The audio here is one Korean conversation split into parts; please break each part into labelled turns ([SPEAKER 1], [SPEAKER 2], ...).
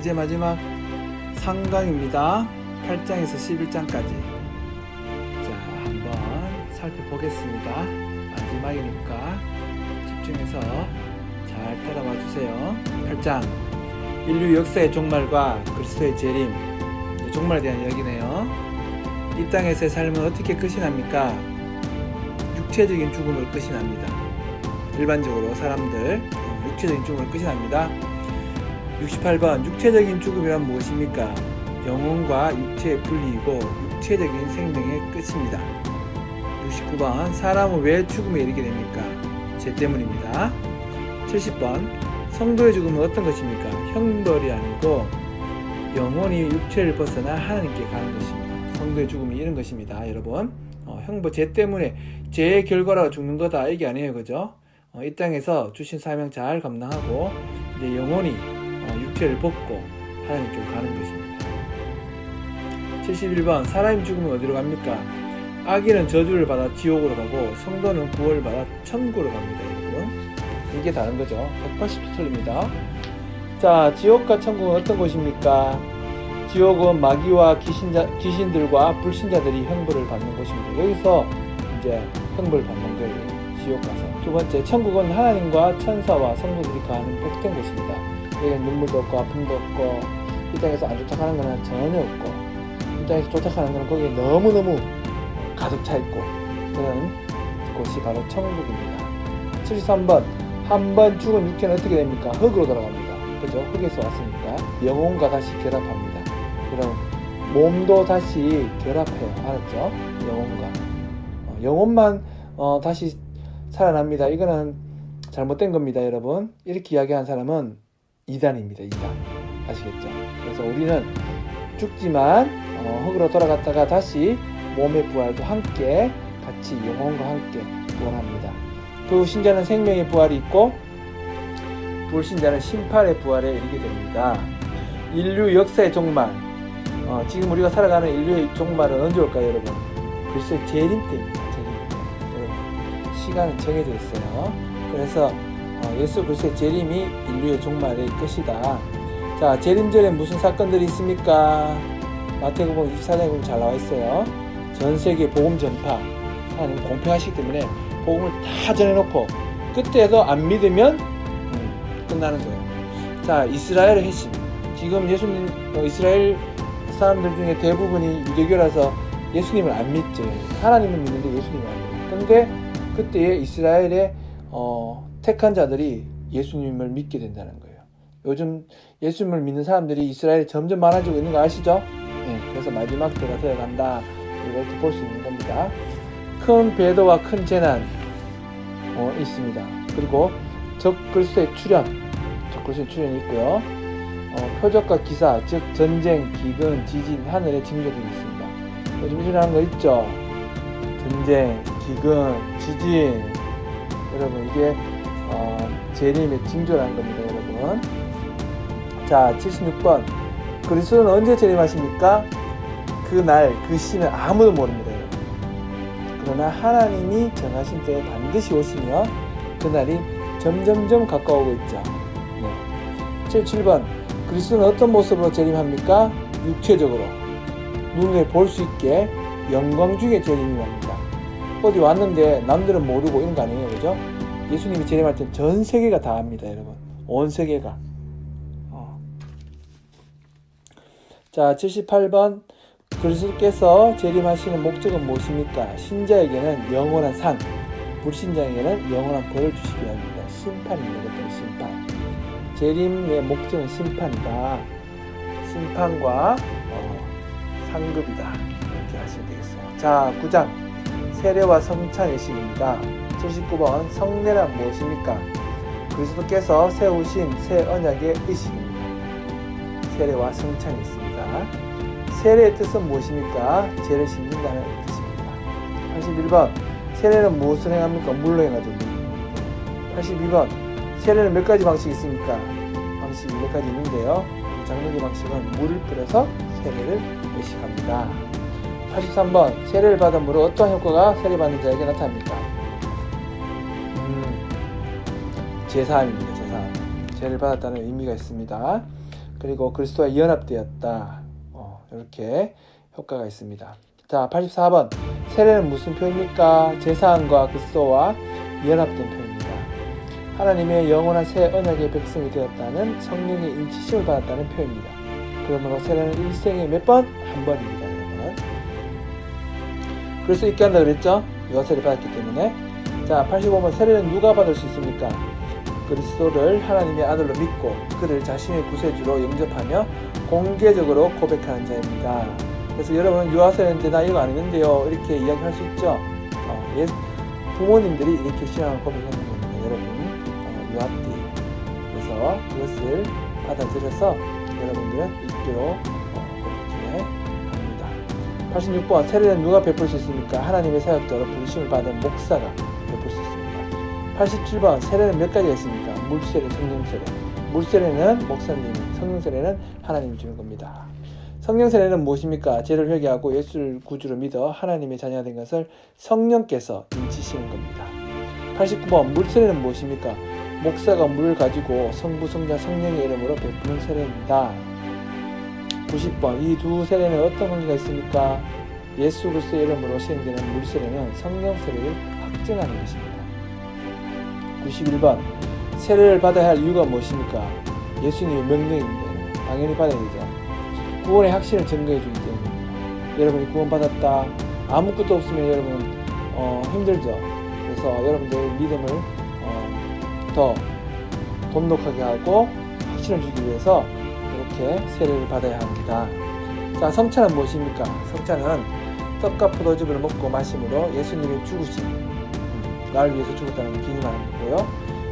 [SPEAKER 1] 이제 마지막 상강입니다. 8장에서 11장까지. 자, 한번 살펴보겠습니다. 마지막이니까 집중해서 잘 따라와 주세요. 8장. 인류 역사의 종말과 그리스도의 재림. 종말에 대한 이야기네요. 이 땅에서의 삶은 어떻게 끝이 납니까? 육체적인 죽음으로 끝이 납니다. 일반적으로 사람들 어, 육체적인 죽음으로 끝이 납니다. 68번 육체적인 죽음이란 무엇입니까? 영혼과 육체의 분리이고 육체적인 생명의 끝입니다. 69번 사람은 왜 죽음에 이르게 됩니까? 죄 때문입니다. 70번 성도의 죽음은 어떤 것입니까? 형벌이 아니고 영혼이 육체를 벗어나 하나님께 가는 것입니다. 성도의 죽음이 이런 것입니다, 여러분. 어, 형벌 죄 때문에 죄의 결과로 죽는 거다 이게 아니에요, 그죠? 어, 이 땅에서 주신 사명 잘 감당하고 이제 영혼이 어, 육체를 벗고 하나님께로 가는 것입니다. 71번 사람이 죽으면 어디로 갑니까? 악인은 저주를 받아 지옥으로 가고 성도는 구원을 받아 천국으로 갑니다, 여러분. 이게 다른 거죠. 180도 틀립니다. 자, 지옥과 천국은 어떤 곳입니까? 지옥은 마귀와 귀신자, 귀신들과 불신자들이 형벌을 받는 곳입니다. 여기서 이제 형벌을 받는 거예요. 지옥 가서. 두 번째, 천국은 하나님과 천사와 성도들이 가는 복된 곳입니다. 여기는 눈물도 없고 아픔도 없고 이 땅에서 안 좋다 하는 거는 전혀 없고 이 땅에서 좋다 하는 거는 거기에 너무너무 가득 차 있고 그런 곳이 바로 천국입니다. 73번 한 번 죽은 육체는 어떻게 됩니까? 흙으로 돌아갑니다. 그죠? 흙에서 왔으니까 영혼과 다시 결합합니다. 여러분 몸도 다시 결합해요. 알았죠? 영혼과 어, 영혼만 어, 다시 살아납니다. 이거는 잘못된 겁니다, 여러분. 이렇게 이야기한 사람은 이단입니다. 이단 아시겠죠? 그래서 우리는 죽지만 어, 흙으로 돌아갔다가 다시 몸의 부활도 함께 같이 영혼과 함께 부활합니다. 그 신자는 생명의 부활이 있고 불신자는 심판의 부활에 이르게 됩니다. 인류 역사의 종말. 어, 지금 우리가 살아가는 인류의 종말은 언제 올까요, 여러분? 글쎄 재림 때입니다. 재림 때. 여러분, 시간은 정해져 있어요. 그래서 어, 예수 그리스도의 재림이 인류의 종말의 끝이다. 자, 재림 전에 무슨 사건들이 있습니까? 마태복음 24장에 보면 잘 나와 있어요. 전 세계 복음 전파. 하나님 공평하시기 때문에 복음을 다 전해놓고 그때도 안 믿으면 음, 끝나는 거예요. 자, 이스라엘의 핵심. 지금 예수님 어, 이스라엘 사람들 중에 대부분이 유대교라서 예수님을 안 믿죠. 하나님을 믿는데 예수님을 안 믿어요. 근데 그때에 이스라엘의 어, 택한 자들이 예수님을 믿게 된다는 거예요. 요즘 예수님을 믿는 사람들이 이스라엘에 점점 많아지고 있는 거 아시죠? 네, 그래서 마지막 때가 되어간다. 이렇게 볼 수 있는 겁니다. 큰 배도와 큰 재난 어, 있습니다. 그리고 적 그리스도의 출현, 적 그리스도의 출현이 있고요. 어, 표적과 기사, 즉 전쟁, 기근, 지진, 하늘의 징조들이 있습니다. 요즘 일어나는 거 있죠? 전쟁, 기근, 지진. 여러분 이게 어, 재림의 징조라는 겁니다, 여러분. 자, 76번. 그리스도는 언제 재림하십니까? 그 날, 그 시는 아무도 모릅니다. 그러나 하나님이 정하신 때에 반드시 오시며 그날이 점점점 가까워오고 있죠. 네. 77번. 그리스도는 어떤 모습으로 재림합니까? 육체적으로. 눈에 볼 수 있게 영광 중에 재림이 옵니다. 어디 왔는데 남들은 모르고 이런 거 아니에요, 그죠? 예수님이 재림할 때 전 세계가 다 압니다, 여러분. 온 세계가. 어. 자, 78번. 그리스도께서 재림하시는 목적은 무엇입니까? 신자에게는 영원한 산, 불신자에게는 영원한 벌을 주시기 위함입니다. 심판입니다. 그것도 심판. 재림의 목적은 심판이다. 심판과 어, 상급이다. 이렇게 하시면 되겠어요. 자, 9장. 세례와 성찬의 시입니다. 79번. 성례란 무엇입니까? 그리스도께서 세우신 새 언약의 의식입니다. 세례와 성찬이 있습니다. 세례의 뜻은 무엇입니까? 죄를 씻는다는 뜻입니다. 81번. 세례는 무엇을 행합니까? 물로 행하죠. 82번. 세례는 몇 가지 방식이 있습니까? 방식이 몇 가지 있는데요. 장로교 방식은 물을 뿌려서 세례를 의식합니다. 83번. 세례를 받음으로 어떠한 효과가 세례받는 자에게 나타납니까? 제사함입니다. 제사함. 죄를 받았다는 의미가 있습니다. 그리고 그리스도와 연합되었다. 어, 이렇게 효과가 있습니다. 자, 84번. 세례는 무슨 표입니까? 제사함과 그리스도와 연합된 표입니다. 하나님의 영원한 새 언약의 백성이 되었다는 성령의 인치심을 받았다는 표입니다. 그러므로 세례는 일생에 몇 번? 한 번입니다, 여러분. 그래서 있게 한다 그랬죠? 여세를 받았기 때문에. 자, 85번. 세례는 누가 받을 수 있습니까? 그리스도를 하나님의 아들로 믿고 그를 자신의 구세주로 영접하며 공개적으로 고백하는 자입니다. 그래서 여러분은 유아세례인데 나 이거 안 했는데요. 이렇게 이야기할 수 있죠. 어, 예, 부모님들이 이렇게 신앙을 고백하는 겁니다. 여러분 어, 유아띠. 그래서 그것을 받아들여서 여러분들은 있기로 어, 그렇게 합니다. 86번 세례는 누가 베풀 수 있습니까? 하나님의 사역자로 부르심을 받은 목사가. 87번 세례는 몇 가지가 있습니까? 물세례, 성령세례. 물세례는 목사님이, 성령세례는 하나님이 주는 겁니다. 성령세례는 무엇입니까? 죄를 회개하고 예수를 구주로 믿어 하나님의 자녀가 된 것을 성령께서 인치시는 겁니다. 89번 물세례는 무엇입니까? 목사가 물을 가지고 성부, 성자, 성령의 이름으로 베푸는 세례입니다. 90번 이 두 세례는 어떤 관계가 있습니까? 예수 그리스도의 이름으로 시행되는 물세례는 성령 세례를 확증하는 것입니다. 91번 세례를 받아야 할 이유가 무엇입니까? 예수님의 명령입니다. 당연히 받아야 되죠. 구원의 확신을 증거해 주기 때문입니다. 여러분이 구원받았다. 아무것도 없으면 여러분 어, 힘들죠. 그래서 여러분들의 믿음을 어, 더 돈독하게 하고 확신을 주기 위해서 이렇게 세례를 받아야 합니다. 자, 성찬은 무엇입니까? 성찬은 떡과 포도즙을 먹고 마심으로 예수님의 죽으심, 음, 나를 위해서 죽었다는 걸 기념하는 거고요.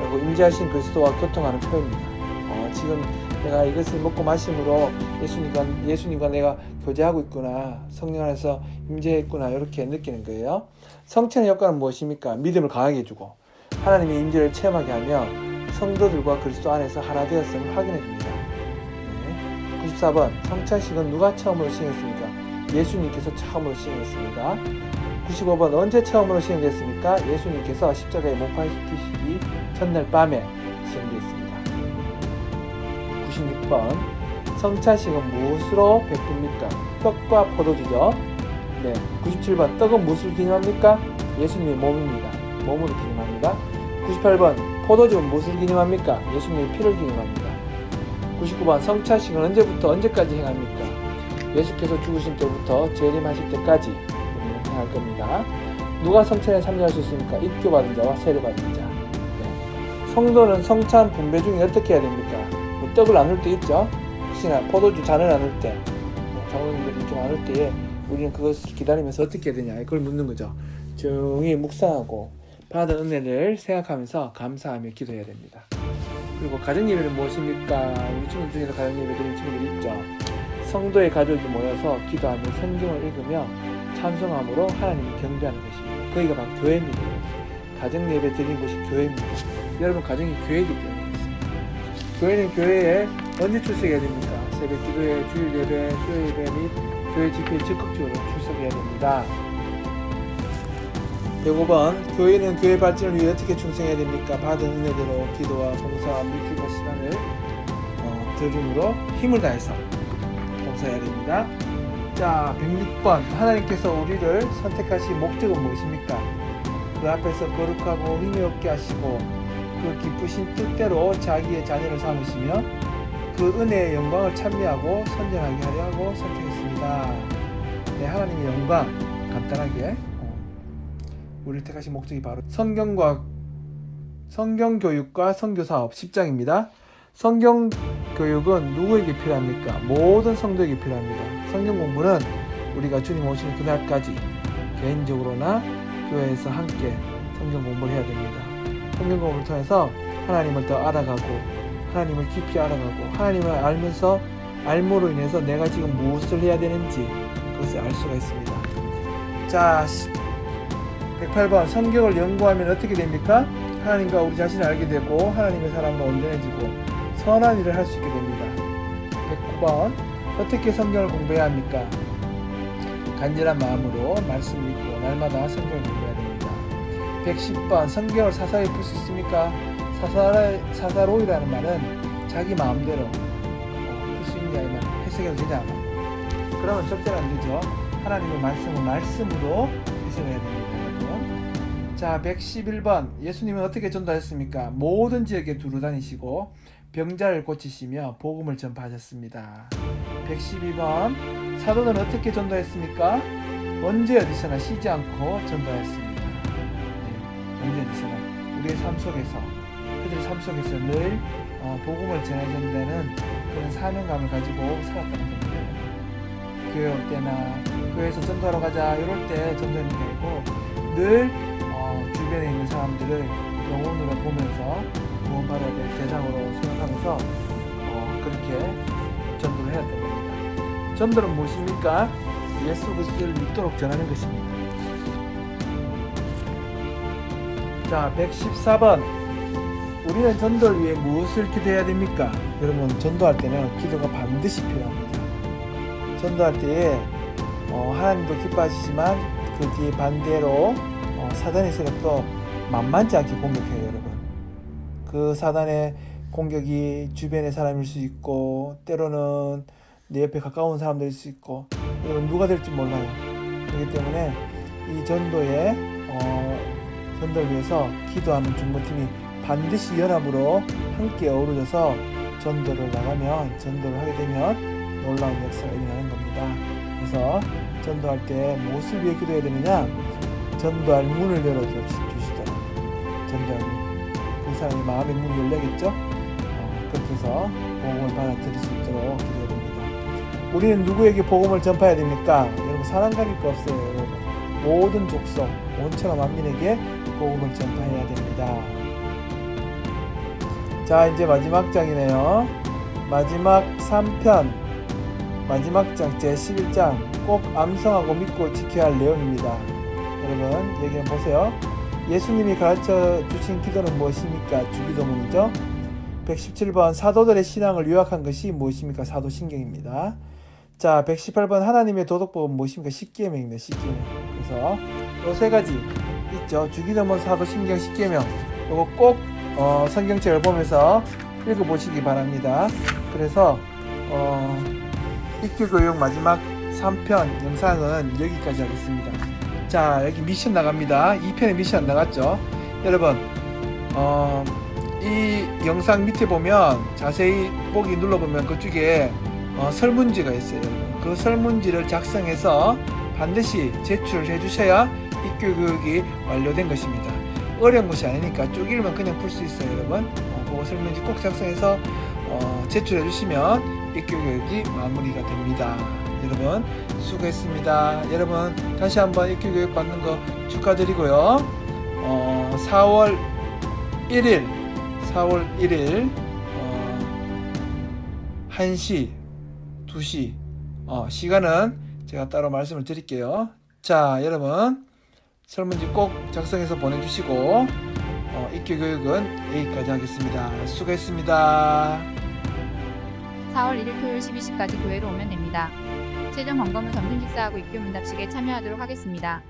[SPEAKER 1] 그리고 임재하신 그리스도와 교통하는 표입니다. 어, 지금 내가 이것을 먹고 마심으로 예수님과 예수님과 내가 교제하고 있구나, 성령 안에서 임재했구나 이렇게 느끼는 거예요. 성찬의 효과는 무엇입니까? 믿음을 강하게 해주고 하나님의 임재를 체험하게 하며 성도들과 그리스도 안에서 하나 되었음을 확인해 줍니다. 네. 94번 성찬식은 누가 처음으로 시행했습니까? 예수님께서 처음으로 시행했습니다. 95번 언제 처음으로 시행됐습니까? 예수님께서 십자가에 못 박히시기 전날 밤에 시행되었습니다. 96번 성찬식은 무엇으로 베풉니까? 떡과 포도주죠. 네. 97번 떡은 무엇을 기념합니까? 예수님의 몸입니다. 몸으로 기념합니다. 98번 포도주는 무엇을 기념합니까? 예수님의 피를 기념합니다. 99번 성찬식은 언제부터 언제까지 행합니까? 예수께서 죽으신 때부터 재림하실 때까지 행할 겁니다. 누가 성찬에 참여할 수 있습니까? 입교받은 자와 세례받은 자. 네. 성도는 성찬 분배 중에 어떻게 해야 됩니까? 뭐 떡을 나눌 때 있죠. 혹시나 포도주 잔을 나눌 때, 뭐 장로님들 이렇게 나눌 때에 우리는 그것을 기다리면서 어떻게 해야 되냐 그걸 묻는 거죠. 조용히 묵상하고 받은 은혜를 생각하면서 감사하며 기도해야 됩니다. 그리고 가정 예배는 무엇입니까? 우리 친구들 중에서 가정 예배 드리는 친구들이 있죠. 성도의 가족이 모여서 기도하며 성경을 읽으며 찬송함으로 하나님을 경배하는 것입니다. 거기가 바로 교회입니다. 가정 예배 드리는 곳이 교회입니다. 여러분 가정이 교회이기 때문에. 교회는 교회에 언제 출석해야 됩니까? 새벽 기도회, 주일 예배, 수요 예배 및 교회 집회에 적극적으로 출석해야 됩니다. 105번 교회는 교회 발전을 위해 어떻게 충성해야 됩니까? 받은 은혜대로 기도와 봉사와 물질과 시간을 어, 드림으로 힘을 다해서 봉사해야 됩니다. 자, 106번 하나님께서 우리를 선택하신 목적은 무엇입니까? 그 앞에서 거룩하고 힘이 없게 하시고 그 기쁘신 뜻대로 자기의 자녀를 삼으시며 그 은혜의 영광을 찬미하고 선전하게 하려 하고 선택했습니다. 네, 하나님의 영광 간단하게 어, 우리를 택하신 목적이 바로 성경과 성경 교육과 선교 사업 10장입니다. 성경 교육은 누구에게 필요합니까? 모든 성도에게 필요합니다. 성경 공부는 우리가 주님 오시는 그날까지 개인적으로나 교회에서 함께 성경 공부를 해야 됩니다. 성경 공부를 통해서 하나님을 더 알아가고 하나님을 깊이 알아가고 하나님을 알면서 알므로 인해서 내가 지금 무엇을 해야 되는지 그것을 알 수가 있습니다. 자, 108번 성경을 연구하면 어떻게 됩니까? 하나님과 우리 자신을 알게 되고 하나님의 사람과 온전해지고 선한 일을 할 수 있게 됩니다. 109번 어떻게 성경을 공부해야 합니까? 간절한 마음으로 말씀 믿고 날마다 성경을 공부해야 됩니다. 110번 성경을 사사히 풀 수 있습니까? 사사, 사사로이라는 말은 자기 마음대로 어, 되느냐 이 말 해석해도 되냐 그러면 절대로 안 되죠 하나님의 말씀은 말씀으로 해석해야 됩니다 자 111번. 예수님은 어떻게 전도하셨습니까? 모든 지역에 두루 다니시고 병자를 고치시며 복음을 전파하셨습니다. 112번. 사도는 어떻게 전도했습니까? 언제 어디서나 쉬지 않고 전도하였습니다. 네, 언제 어디서나. 우리의 삶 속에서 그들의 삶 속에서 늘 어, 복음을 전해야 된다는 그런 사명감을 가지고 살았다는 겁니다. 교회 올 때나 교회에서 전도하러 가자 이럴 때 전도하는 게 아니고 늘 사람들을 영혼으로 보면서 구원받아야 될 대상으로 생각하면서 어, 그렇게 전도를 해야 됩니다. 전도는 무엇입니까? 예수 그리스도를 믿도록 전하는 것입니다. 자, 114번. 우리는 전도를 위해 무엇을 기도해야 됩니까? 여러분, 전도할 때는 기도가 반드시 필요합니다. 전도할 때에 어, 하나님도 기뻐하시지만 그 뒤에 반대로 어, 사단의 세력도 만만치 않게 공격해요, 여러분. 그 사단의 공격이 주변의 사람일 수 있고 때로는 내 옆에 가까운 사람들일 수 있고 여러분 누가 될지 몰라요. 그렇기 때문에 이 전도에 어, 전도를 위해서 기도하는 중보팀이 반드시 연합으로 함께 어우러져서 전도를 나가면 전도를 하게 되면 놀라운 역사가 일어나는 겁니다. 그래서 전도할 때 무엇을 위해 기도해야 되느냐? 전도할 문을 열어 주시더 문. 그 사람의 마음의 문이 열려겠죠? 어, 그렇게 해서 복음을 받아들일 수 있도록 기도해야 됩니다. 우리는 누구에게 복음을 전파해야 됩니까? 여러분 사람 가릴 거 없어요. 여러분. 모든 족속, 온천하 만민에게 복음을 전파해야 됩니다. 자 이제 마지막 장이네요. 마지막 3편 마지막 장 제11장 꼭 암송하고 믿고 지켜야 할 내용입니다. 여러분 여기 한번 보세요. 예수님이 가르쳐 주신 기도는 무엇입니까? 주기도문이죠. 117번 사도들의 신앙을 요약한 것이 무엇입니까? 사도신경입니다. 자, 118번 하나님의 도덕법은 무엇입니까? 십계명입니다. 십계명. 그래서 요 세 가지 있죠. 주기도문, 사도신경, 십계명. 요거 꼭 어, 성경책을 보면서 읽어보시기 바랍니다. 그래서 어, 입교교육 마지막 3편 영상은 여기까지 하겠습니다. 자, 여기 미션 나갑니다. 2편의 미션 나갔죠. 여러분, 어, 이 영상 밑에 보면 자세히 보기 눌러보면 그쪽에 어, 설문지가 있어요. 그 설문지를 작성해서 반드시 제출해 주셔야 입교 교육이 완료된 것입니다. 어려운 것이 아니니까 쭉 읽으면 그냥 풀 수 있어요, 여러분. 어, 그거 설문지 꼭 작성해서 어, 제출해 주시면 입교 교육이 마무리가 됩니다. 여러분 수고했습니다. 여러분 다시 한번 입교 교육 받는 거 축하드리고요. 어, 4월 1일 4월 1일 어, 1시 2시 어, 시간은 제가 따로 말씀을 드릴게요. 자 여러분 설문지 꼭 작성해서 보내주시고 어, 입교 교육은 여기까지 하겠습니다. 수고했습니다.
[SPEAKER 2] 4월 1일 토요일 12시까지 교회로 오면 됩니다. 최종 점검은 점심 식사하고 입교 문답식에 참여하도록 하겠습니다.